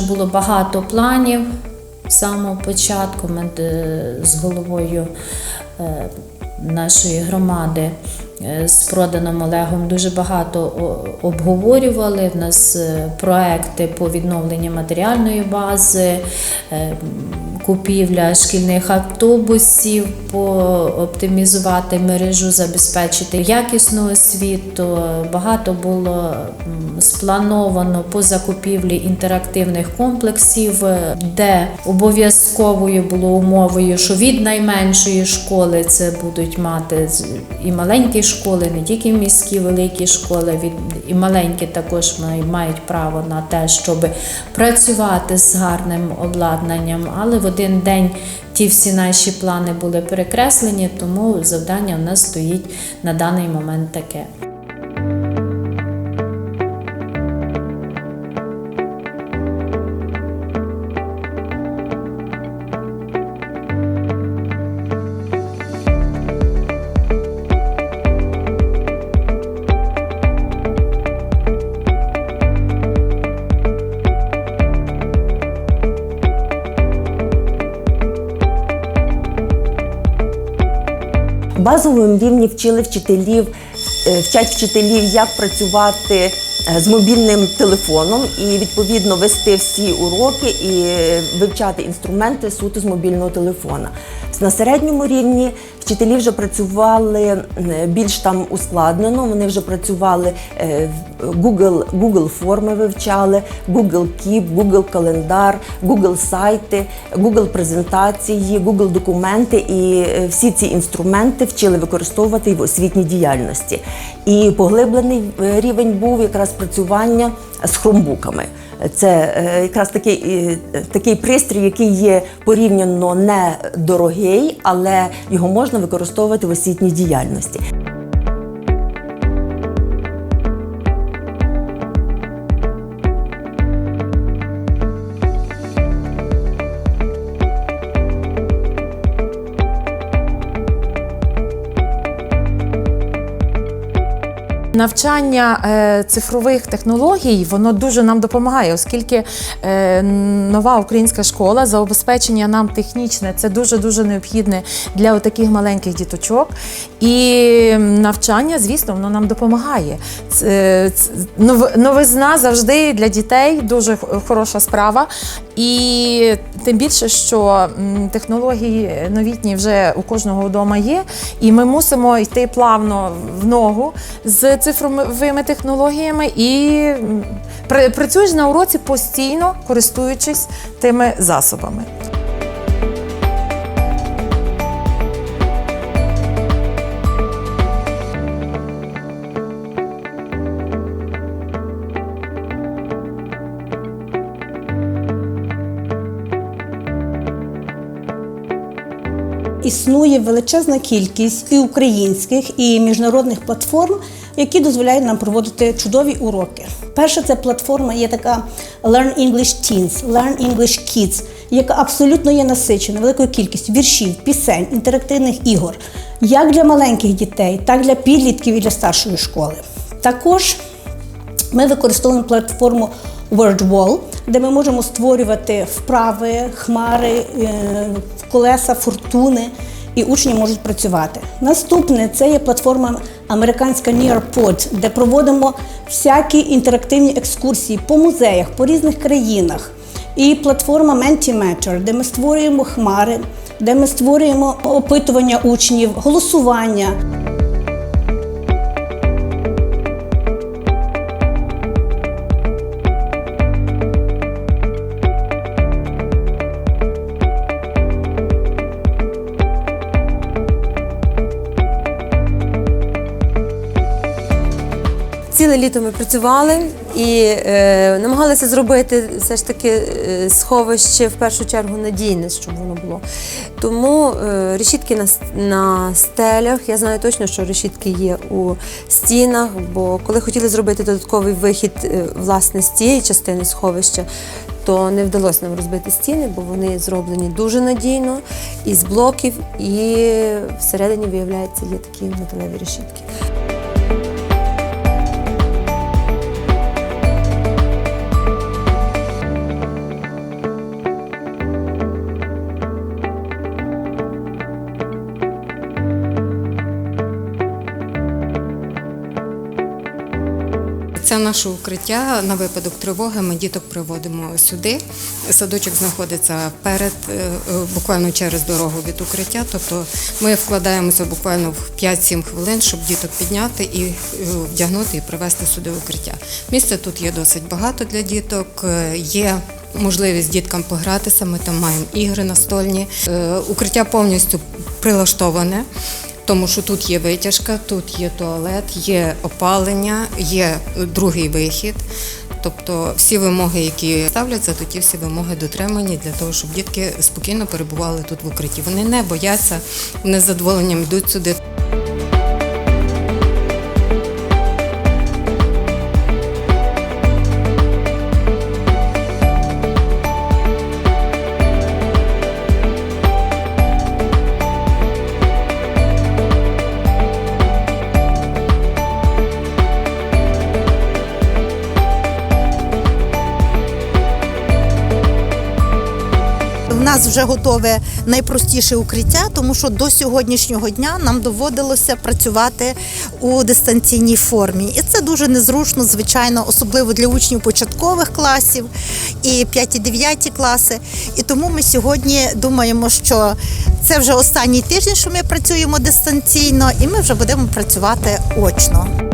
було багато планів з самого початку. Е, з головою е, нашої громади з проданим Олегом дуже багато обговорювали. В нас е, проекти по відновленню матеріальної бази, е, купівля шкільних автобусів, пооптимізувати мережу, забезпечити якісну освіту. Багато було сплановано по закупівлі інтерактивних комплексів, е, де обов'язковою було умовою, що від найменшої школи це будуть мати і маленькі школи, не тільки міські великі школи, від і маленькі також мають право на те, щоб працювати з гарним обладнанням. Але в один день ті всі наші плани були перекреслені, тому завдання в нас стоїть на даний момент таке. Базовому рівні вчили вчителів, е, вчать вчителів, як працювати е, з мобільним телефоном і відповідно вести всі уроки і е, вивчати інструменти суто з мобільного телефона. На середньому рівні вчителі вже працювали е, більш там ускладнено. Вони вже працювали е, в Google, Google форми вивчали, Google Keep, Google календар, Google сайти, Google презентації, Google документи і е, всі ці інструменти вчили використовувати в освітній діяльності. І поглиблений рівень був якраз працювання з хромбуками. Це якраз такий, такий пристрій, який є порівняно недорогий, але його можна використовувати в освітній діяльності. Навчання е, цифрових технологій воно дуже нам допомагає, оскільки е, нова українська школа забезпечення нам технічне це дуже дуже необхідне для таких маленьких діточок. І навчання, звісно, воно нам допомагає. Це- новизна завжди для дітей дуже хороша справа. І тим більше, що технології новітні вже у кожного вдома є, і ми мусимо йти плавно в ногу з цифровими технологіями і працюєш на уроці постійно користуючись тими засобами. Існує величезна кількість і українських, і міжнародних платформ, які дозволяють нам проводити чудові уроки. Перша це платформа є така Learn English Teens, Learn English Kids, яка абсолютно є насичена великою кількістю віршів, пісень, інтерактивних ігор, як для маленьких дітей, так для підлітків і для старшої школи. Також ми використовуємо платформу WordWall, де ми можемо створювати вправи, хмари, е, колеса, фортуни, і учні можуть працювати. Наступне це є платформа американська NearPod, де проводимо всякі інтерактивні екскурсії по музеях, по різних країнах. І платформа Mentimeter, де ми створюємо хмари, де ми створюємо опитування учнів, голосування. Ціле літо ми працювали і е, намагалися зробити все ж таки е, сховище в першу чергу надійне, щоб воно було. Тому е, решітки на, на стелях. Я знаю точно, що решітки є у стінах, бо коли хотіли зробити додатковий вихід е, власне з цієї частини сховища, то не вдалося нам розбити стіни, бо вони зроблені дуже надійно із блоків, і всередині, виявляється, є такі металеві решітки. Наше укриття на випадок тривоги ми діток приводимо сюди. Садочок знаходиться перед е, е, буквально через дорогу від укриття. Тобто ми вкладаємося буквально в 5-7 хвилин, щоб діток підняти і е, вдягнути і привезти сюди укриття. Місця тут є досить багато для діток. Є можливість діткам погратися. Ми там маємо ігри настольні. Укриття повністю прилаштоване. Тому що тут є витяжка, тут є туалет, є опалення, є другий вихід. Тобто всі вимоги, які ставляться, то ті всі вимоги дотримані для того, щоб дітки спокійно перебували тут в укритті. Вони не бояться, вони з задоволенням йдуть сюди. Нас вже готове найпростіше укриття, тому що до сьогоднішнього дня нам доводилося працювати у дистанційній формі. І це дуже незручно, звичайно, особливо для учнів початкових класів і 5 і 9 класи. І тому ми сьогодні думаємо, що це вже останній тиждень, що ми працюємо дистанційно, і ми вже будемо працювати очно.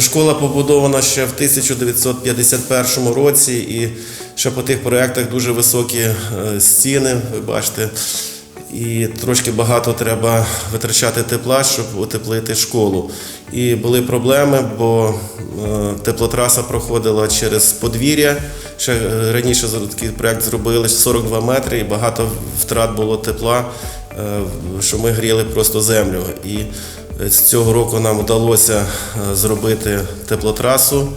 Школа побудована ще в 1951 році, і ще по тих проєктах дуже високі е, стіни, ви бачите. І трошки багато треба витрачати тепла, щоб утеплити школу. І були проблеми, бо е, теплотраса проходила через подвір'я. Ще е, раніше такий проєкт зробили 42 метри, і багато втрат було тепла, е, що ми гріли просто землю. І е, з цього року нам вдалося е, зробити теплотрасу.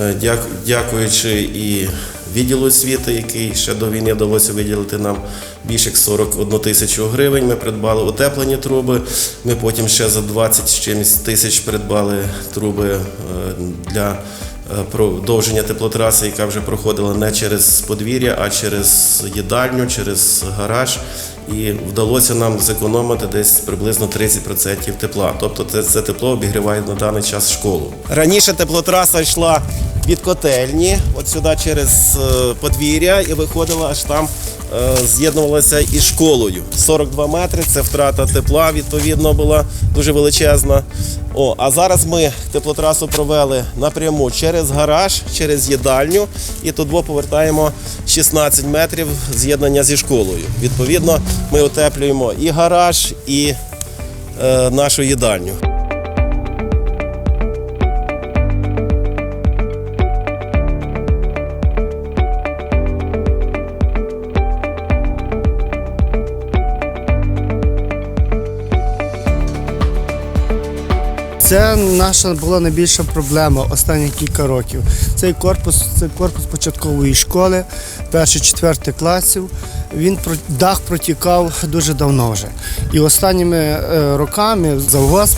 Е, Дякуючи і відділу освіти, який ще до війни вдалося виділити нам більше як 41 тисячу гривень. Ми придбали утеплені труби. Ми потім ще за 20 з чимось тисяч придбали труби е, для е, продовження теплотраси, яка вже проходила не через подвір'я, а через їдальню, через гараж. І вдалося нам зекономити десь приблизно 30% тепла. Тобто це, це тепло обігріває на даний час школу. Раніше теплотраса йшла від котельні, от сюди через е, подвір'я, і виходила аж там, е, з'єднувалася із школою. 42 метри це втрата тепла, відповідно, була дуже величезна. О, а зараз ми теплотрасу провели напряму через гараж, через їдальню, і тут повертаємо 16 метрів з'єднання зі школою. Відповідно, ми утеплюємо і гараж, і е, нашу їдальню. Це наша була найбільша проблема останні кілька років. Цей корпус, це корпус початкової школи, перших четвертих класів. Він дах протікав дуже давно вже. І останніми е, роками завгосп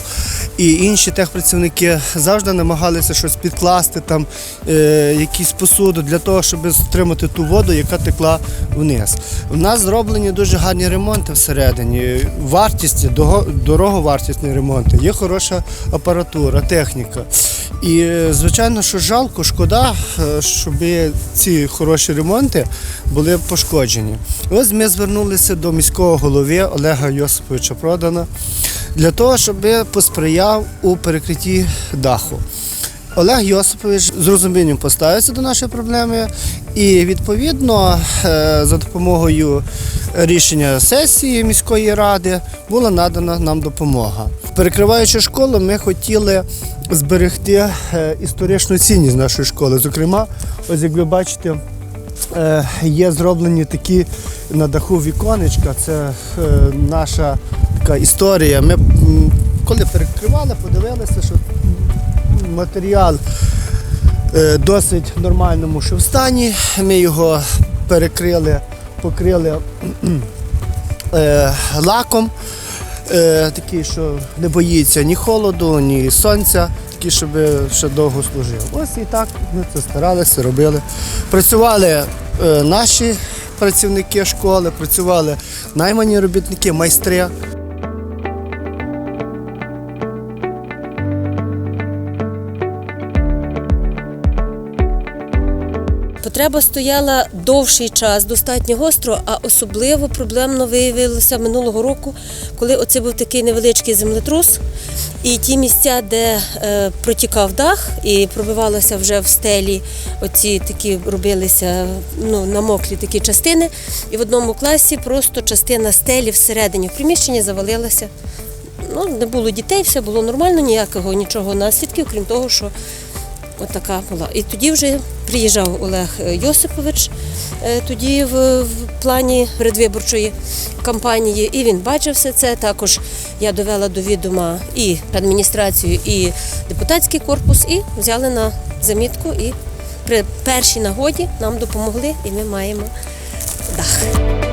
і інші техпрацівники завжди намагалися щось підкласти, там е, якісь посуду для того, щоб стримати ту воду, яка текла вниз. У нас зроблені дуже гарні ремонти всередині. Вартість, дого- дороговартісні ремонти, є хороша апаратура, техніка. І е, звичайно, що жалко, шкода, е, щоб ці хороші ремонти були пошкоджені. Ось ми звернулися до міського голови Олега Йосиповича Продана для того, щоб посприяв у перекритті даху. Олег Йосипович з розумінням поставився до нашої проблеми, і відповідно е, за допомогою рішення сесії міської ради була надана нам допомога. Перекриваючи школу, ми хотіли зберегти е, історичну цінність нашої школи. Зокрема, ось як ви бачите, е, є зроблені такі на даху віконечка. Це наша така історія. Ми коли перекривали, подивилися, що матеріал е, досить нормальному ще стані. Ми його перекрили, покрили е, лаком, е, такий, що не боїться ні холоду, ні сонця, такий, щоб ще довго служив. Ось і так ми це старалися, робили. Працювали наші працівники школи, працювали наймані робітники, майстри. Потреба стояла довший час, достатньо гостро, а особливо проблемно виявилося минулого року, коли оце був такий невеличкий землетрус, і ті місця, де е, протікав дах і пробивалося вже в стелі, оці такі робилися ну, намоклі такі частини. І в одному класі просто частина стелі всередині в приміщенні завалилася. Ну, не було дітей, все було нормально, ніякого нічого наслідків, крім того, що От така була. І тоді вже приїжджав Олег Йосипович е, тоді в плані передвиборчої кампанії, і він бачив все це. Також я довела до відома і адміністрацію, і депутатський корпус, і взяли на замітку. І при першій нагоді нам допомогли, і ми маємо дах.